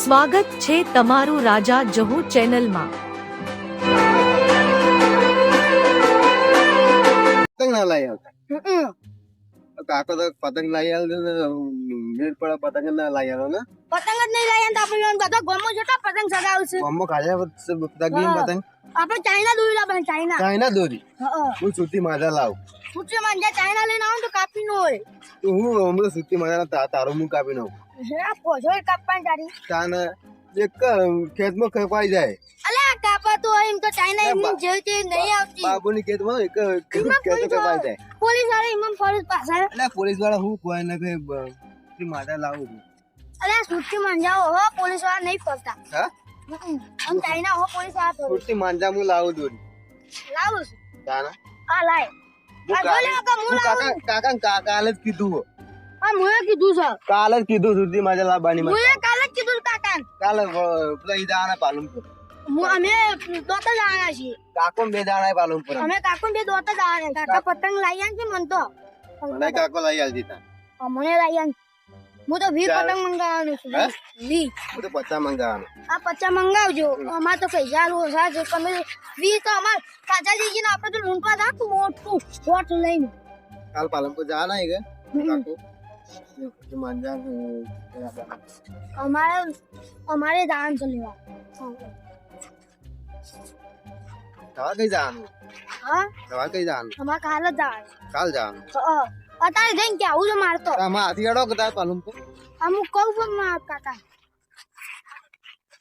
સ્વાગત છે તમારું રાજા જહુ ચેનલમાં. પતંગ ના લાવી આવતા કાકો તો પતંગ લાવી આવ્યો મેળ પડે પતંગ ના લાવી આવ્યો ને. પતંગ જ નહીં લાયા તો આપણે બધા ગોમો જોતા પતંગ સગાવશું ગોમો ખાજા પતંગ. પતંગ? આપણે ચાઇના દોરી લાવવાનું ચાઇના. ચાઇના દોરી? હા હું. સુતી માજા લાવ. સુતી માં ચાઇના લઈને આવો તો કાપી નો હોય. તો હું હમણાં સુતી માજા તારો હું કાપી નાખું. હે પોછો કાપવાની તારી. તાને એક ખેતમાં કપાઈ જાય. અલે આ કાપા તો એમ તો ચાઇના એમની જેવી તે નહીં આવતી. બાબુની ખેતમાં એક ખેત પોલીસ કપાઈ જાય. પોલીસવાળા એમાં ફરજ પાછા પોલીસવાળા હું કોઈ ને કઈ માતા લાવું છું. અલે આ સૂચી હો પોલીસવાળા નહીં ફરતા. હા? હમ. આમ ચાઇના હો પોલીસવાળા ફરે સુતી માંજા હું લાવું દોરી લાવું છું. તાના? આ લાય. કે કાકા કાકા કાકા કાલે કીધું. આ મુએ કીધું છે. કાલે જ કીધું સુતી માજા લાવવાની મને. મુએ કાલે જ કીધું કાકા કાલે પેલા ઈ દાણા પાલનપુર. અમે દોતા જ આવ્યા છીએ. કાકો બે દાણા પાલનપુર અમે કાકો બે દોતા જ આવ્યા કાકા પતંગ લઈ આન છે મન તો. મને કાકો લઈ આવતી દીતા અમને લઈ આન હું તો વી. પતંગ મંગાવવાનું છું. હે? વી. હું તો પચા મંગાવવાનું. આ પચા મંગાવજો. અમાર તો પૈસા ઓછા છે. તમે વી તો અમાર કાચાજી ને આપણે તો લૂંટવા રાખું મોટું વોટ લઈને. કાલ પાલનપુર જવાના હે કે કાકો? અમારે અમારે દાન છે લેવા. દવા કઈ જવાનું હા? દવા કઈ જવાનું અમારે કાલ જ દાન. કાલ જવાનું અત્યારે જઈને કે આવું છે મારતો આમાં હાથી અડો કે તાર તો અમુક કહું છું મારા કાકા.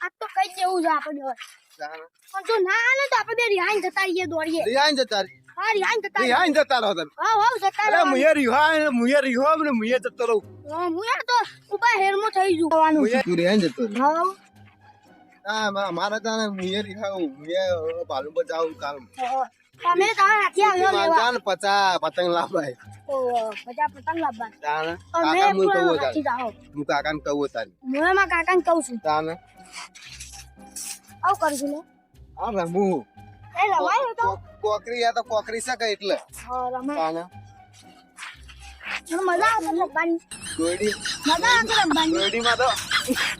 આ તો કઈ જેવું છે આપણે. જવાનું. પણ જો ના હાલે તો આપણે બે રિહાઈન જતા રહીએ દોડીએ. રિહાઈન જતા રહી. હા રિહાઈન જતા રહીએ. રિહાઈન જતા રહો તમે. હા હા જતા. મુયે રિહાઈન મુયે રિહો ને મુયે જતો રહું. હા, હું તો ઊભા હેરમાં થઈ જુ જવાનું મુયે તું રિહાઈન જતો હા હા મા- મારે ત્યાં ને મુયે મુયે કાલ હા. તમે હાથી આવ્યો લેવા. ને પતંગ લાવાય તો બધા પતંગ લાવવા તાને કાકા હું કહું તારે હું કાકાને કહું તારે હું કાકાને કહું છું. તાને આવું કરશું ને આ રમું એ રમાય તો. કોકરી આ તો કોકરી શકે એટલે? હા રમાય. મજા આવે રમવાની. મજા આવે રમવાની. તો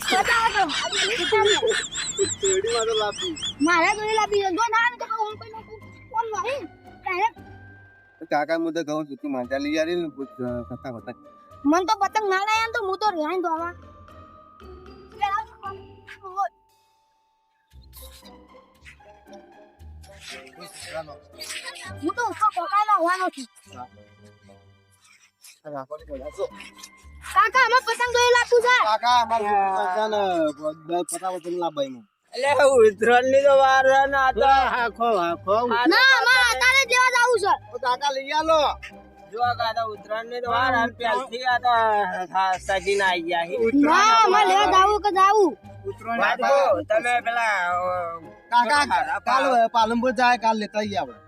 મજા આવે રમવાની. દોડીમાં તો લાપી. મારે તો એ લાવી ના આવે તો હું કોઈ કોણ મારી? ડાયરેક્ટ કાકા મુદ્દે તો કહું છું તું માજા લઈ આવી ને કથા પતંગ મન તો પતંગ ના લાયા તો હું તો રિહાઈન દોવા હું તો ઉપર કોકાનો હોવાનો છું કાકા અમે પતંગ દોરી લાગતું છે કાકા ઉત્તરાયણ કાકા લઈ આલો જો તો ઉત્તરાયણની તો વાર અને પહેલથી આ તો થા- સજીને આઈ ગયા છે. ના અમારે લેવા જવું કે જવું વાત તમે પેલા કાકા કાલ પાલનપુર જાય કાલ લેતા આવીએ આપણે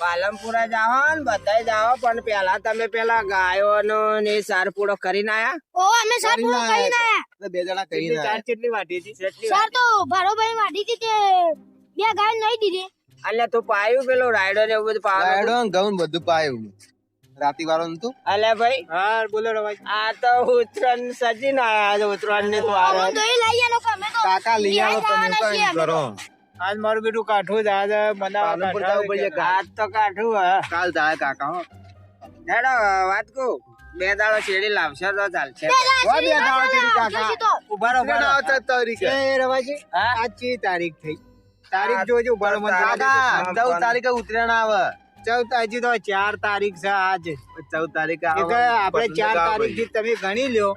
પાલનપુરા જાઓ ને બધાય જાઓ પણ પેલા તમે પેલા ગાયો નો ને સાર પૂરો કરીને આયા? ઓ અમે સાર પૂરો કરીને આયા. બે જણા કરીને આયા. કેટલી વાટી હતી? સાર તો ભારોભાઈ વાટી હતી તે બે ગાય નહીં દીધી. એટલે તું પાયું પેલું રાયડો ને એવું બધું પાયું રાયડો ને ઘઉં બધું પાયું રાતી વાળો નતું? અલે ભાઈ હા બોલો રવાજ આ તો ઉત્તરાયણ સજીને આયા છે ઉત્તરાયણ ને તો વાર અમે દોરી લઈએ નો કે તો કાકા લઈ આવો તમે જવાના છીએ કરો. આજ મારું બેટું કાઠું જ આજ કાલ. આજ તો કાઠું હે કાલ જાય કાકા હો. હેડો વાત કહું બે દાડો શેરડી લાવશે તો ચાલશે. ઓ બે દાડો તેરી કાકા. તો. ઊભા રહો, ઊભા રહો. આવતા તારીખે આજ ચી તારીખ થઈ? તારીખ જોજો, ઊભા રહો, મને કાકા ચૌદ તારીખે ઉતરેણ આવે. ચૌદ હજી તો ચાર તારીખ છે આજ. ચૌદ તારીખ આપણે ચાર તારીખથી તમે ગણી લ્યો.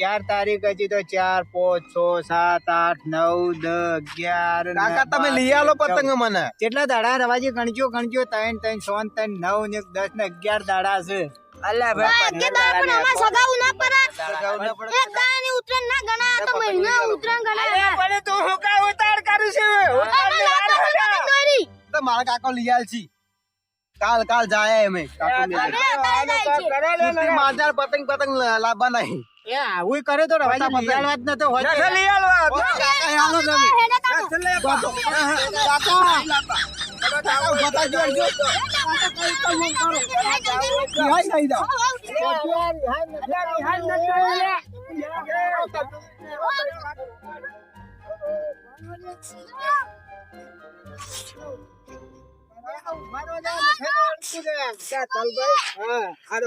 ચાર તારીખ હજી તો ચાર પાંચ છ સાત આઠ નવ દસ અગિયાર ને કાકા તમે લઈ આલો પતંગ મને કેટલા દાડા રવાજી ગણજો ગણજો. ત્રણ ત્રણ સોન ત્રણ નવ ને દસ ને અગિયાર દાડા છે. અલ્યા હા, કે દાડા પણ અમારે સગાવું ના પડે. સગાવું ના પડે. એક દાડાની ઉત્તરાયણ ના ગણાય તો મહિના ઉત્તરાયણ ગણાય. પણ તું હું કા ઉતાર કરું છું. તો મારા કાકો લઈ આલ છી. કાલ કાલ જાય અમે કાકો લઈ આલ. સુરતી માજાર પતંગ પતંગ લાવવા નહીં એ આવું કરે તો રવાજી પતા પતંગ. લીયાળવા જ નતો હોય નતો લીયાળવા. ઓ, કાકા, એ હાલો તમે. હેડે કાકો.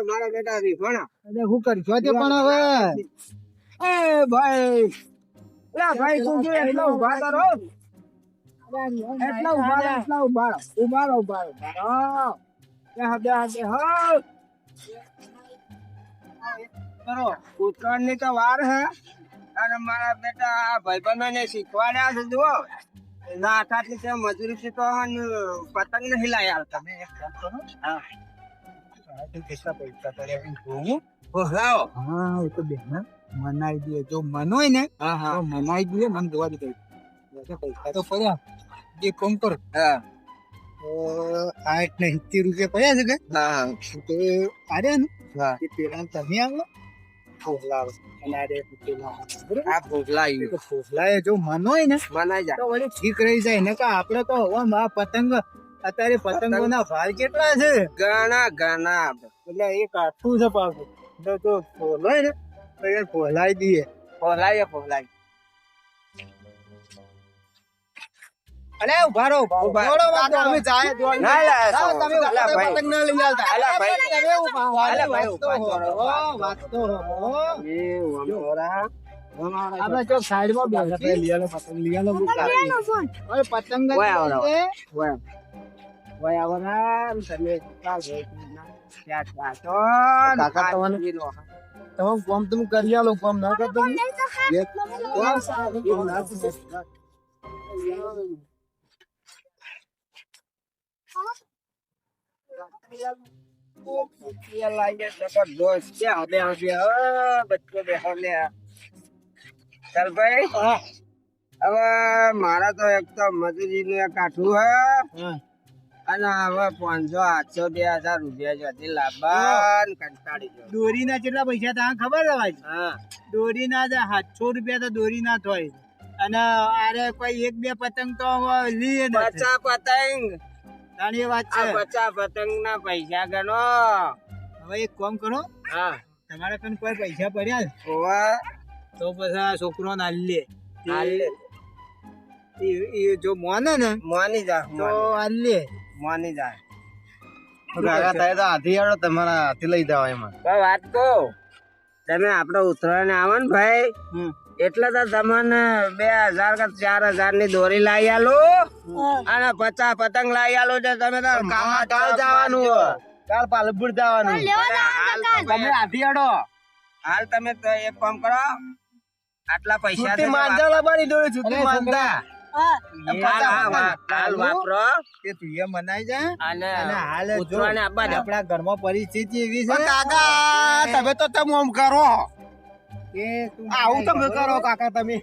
મારા બેટા રીફાણા અરે હું કરી? છો તે પણ હવે. એ ભાઈ લા ભાઈ તું જો એટલો ઊભા કરો એટલા ઊભા રહો, ઊભા ઊભા ઊભા ઊભા બે બે બે હાથ. કરો. ઉત્તરાયણની તો વાર હે. અને મારા બેટા ભાઈબંધોને શીખવાડ્યા છે જુઓ. ના આઠાટલી છે મજૂરી છે તો પતંગ નહીં લાયા તમે એક કામ કરો. હા. કેટલા પૈસા કર્યા જોવું ઓહો હા. એ તો બેન મનાઈ દે. જો મનોય ને હા હા. મનાઈ દે મને જોવા દે. પૈસા તો પડ્યા. એ કોમ કર. હા. આઠ ને સિત્તેર રૂપિયા પડ્યા છે કે? હા તો આર્યા ને હા. એ પેલા તમે આવો. ફોફલા બરોબર? આ ભોગલા એ તો ફોફલા જો મનોય ને મનાઈ જાય. તો વળી ઠીક રહી જાય. ને કે આપણે તો હવે આ પતંગ અત્યારે પતંગોના ભાવ કેટલા છે? ઘણા ઘણા. એટલે એક આઠું છે પાછું. તો તો ફોલાય ને તો ફોલાઈ દઈએ. ફોલાય ફોલાય અલે ઊભા રહો. રહો. કાકા અમે જાય દોડ. ના, ના, જાઓ, તમે. પતંગ ના લઈ આવતા અલા, ભાઈ. તમે ઊભા હો, અલા, ભાઈ, ઊભા હો, કરો, ઊભા. વાંચતો હો. એ આપણે જો પતંગ પતંગ ઓય આવરા તમે કાલ કાકા તમને- તમે કરી આલો ફોર્મ ના કરતો ભાઈ હવે મારા તો એક તો મજૂરી નું એક આઠું હે અને હવે પાંચસો આઠસો બે હજાર રૂપિયા જતી ને કંટાળી ગયો દોરીના કેટલા પૈસા તમને ખબર ભાઈ? હા. દોરીના સાતસો રૂપિયા તો દોરીના થાય અને અરે કોઈ એક બે પતંગ તો પચા પતંગ. તાણી વાત આ છે. પચા પતંગ ના પૈસા ગણો. હવે એક કામ કરો. હા. તમારા કન કોઈ પૈસા પડ્યા હોવા. તો પછી છોકરો ના લે. લે. એ- એ જો મોને ને મોની જા તો આલે લે. મોની જા. કાકા થાય તો હાથી આડો તમારા હાથી લઈ જાવ એમાં. કોઈ વાત કહો. તમે આપડે ઉત્તરાયણ આવો ને ભાઈ. એટલે તો તમને બે હજાર કે ચાર હજારની દોરી લાવી આલો અને પચાસ પતંગ લાવી આલો છે તમે તો કાલ જવાનું કાલ પાલનપુર જવાનું. તમે આધી અડો. હાલ તમે તો એક કામ કરો. આટલા પૈસા થી માંજા લાવવાની દોરી છૂટી માંજા. આપણા ઘરમાં પરિસ્થિતિ એવી છે. તમે તો તમે આમ કરો. આવું તમે કરો કાકા તમે?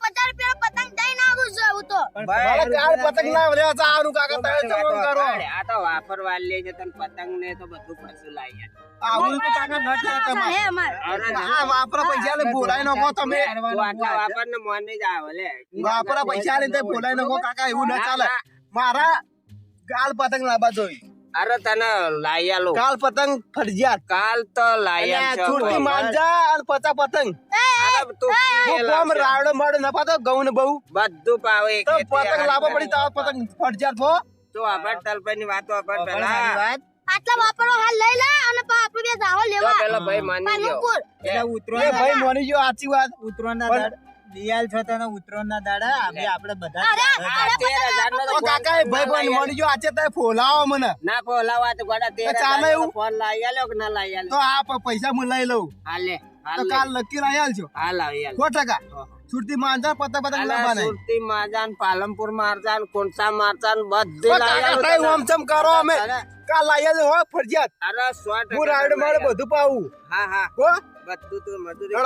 પચાસ રૂપિયા પતંગ દઈને આવું છું હું તો. મારે પતંગ ના રહ્યા છે કાકા તમે તો કરો. આ તો વાપરવા લે છે તને પતંગ ને તો બધું પાછું લાવી આવું તો કાકા ન થાય તમારે. અરે ના. વાપરા પૈસા લે બોલાઈ નાખો તમે. તું વાપર ને મોને લે. વાપરા પૈસા લે તે બોલાઈ નાખો કાકા એવું ના ચાલે. મારા ગાલ પતંગ લાવવા જોઈએ અરે તને લાયા લો કાલ પતંગ ફરજિયાત. કાલ તો લાયા છે આલશો. છૂટી માંજા અને પતા પતંગ. અરે તું કોમ રાવડો માડો ન પાતો ગૌન ને બહુ. બધું પાવે તો પતંગ લાવવા પડી તો પતંગ ફરજિયાત હો. તું આભાર તલપાની વાતો આભાર પેલા. આટલા બાપરો હાલ લઈ લે અને પા આપણે બે જાવ લેવા. પેલો ભાઈ માની ગયો. એટલે ઉતરો ભાઈ માની ગયો સાચી વાત. ઉતરો દાડા. દિયાલ છો તને ઉતરવાના દાડા. આપણે આપણે બધા નો તો કાકા એ ભાઈ પણ મોની જો આચે તે ફોલાવો મને. ના ફોલાવા તો ગોડા તે ચાલે એવું? ફોન લાવી આલ્યો કે ના લાવી તો આલ્યો આ પૈસા હું લઈ લઉં. હાલે હાલ. તો કાલ લકી રહ્યા આલ છો હાલ આવી હાલ. સો ટકા. છૂટતી માંજા પતા અલા, લાવવાના. સુરતી માજાન પાલનપુર મારજાન કોણસા મારજાન તો બધું લાવી કાકા આલું તને. ઓમચમ કરો અમે. કાલ લાવી આલ હો ફરજિયાત. અરે 100 ટકા હું રાયડો તને બધું પાવું. હા હા. કો બધું તું મજૂરી.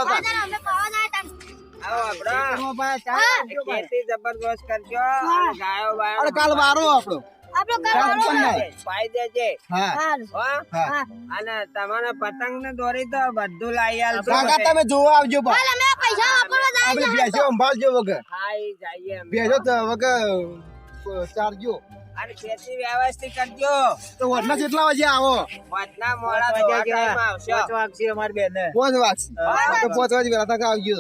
જબરદસ્ત કરજો. અને ગાયો બાયો કાલ વારો આપણો આપણો ઘર કાલ વાળો પણ નહીં. પાઈ દેજે. હા. હાલ હો. હા. અને તમારે પતંગ ને દોરી તો બધું લાવી તમે જોવા આવજો બા હાલ અમે પૈસા વાપરવા જાય આપણે બેસો સંભાળજો વગર. તો વગર ચારજો. અને ખેતી વ્યવસ્થિત કરજો. તો વરના કેટલા વાગે આવો? વચના મોડા આવશો. પાંચ વાગશે અમારી બેન. પાંચ વાગશે તો પાંચ વાગે તક આવજો.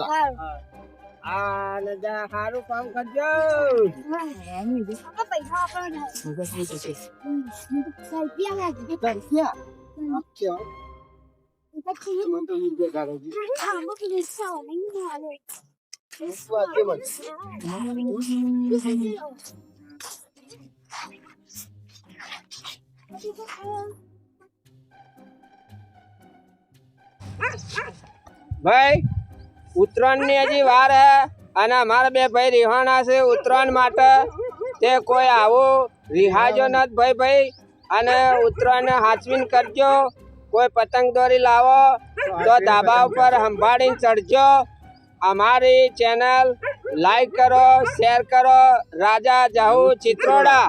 હાલ આ ને જા સારું કામ કરજો આપણે પૈસા આપણને રૂપિયા લાગી પછી આમાં પૈસા નહીં આવે ભાઈ ઉત્તરાયણની હજી વાર હે અને અમારા બે ભાઈ રિહાણા છે ઉત્તરાયણ માટે. તે કોઈ આવો રિહાજો નથી ભાઈ ભાઈ. અને ઉત્તરાયણ હાચવીને કરજો. કોઈ પતંગ દોરી લાવો તો ધાબા ઉપર સંભાળીને ચડજો. અમારી ચેનલ લાઈક કરો, શેર કરો. રાજા જાહુ ચિત્રોડા.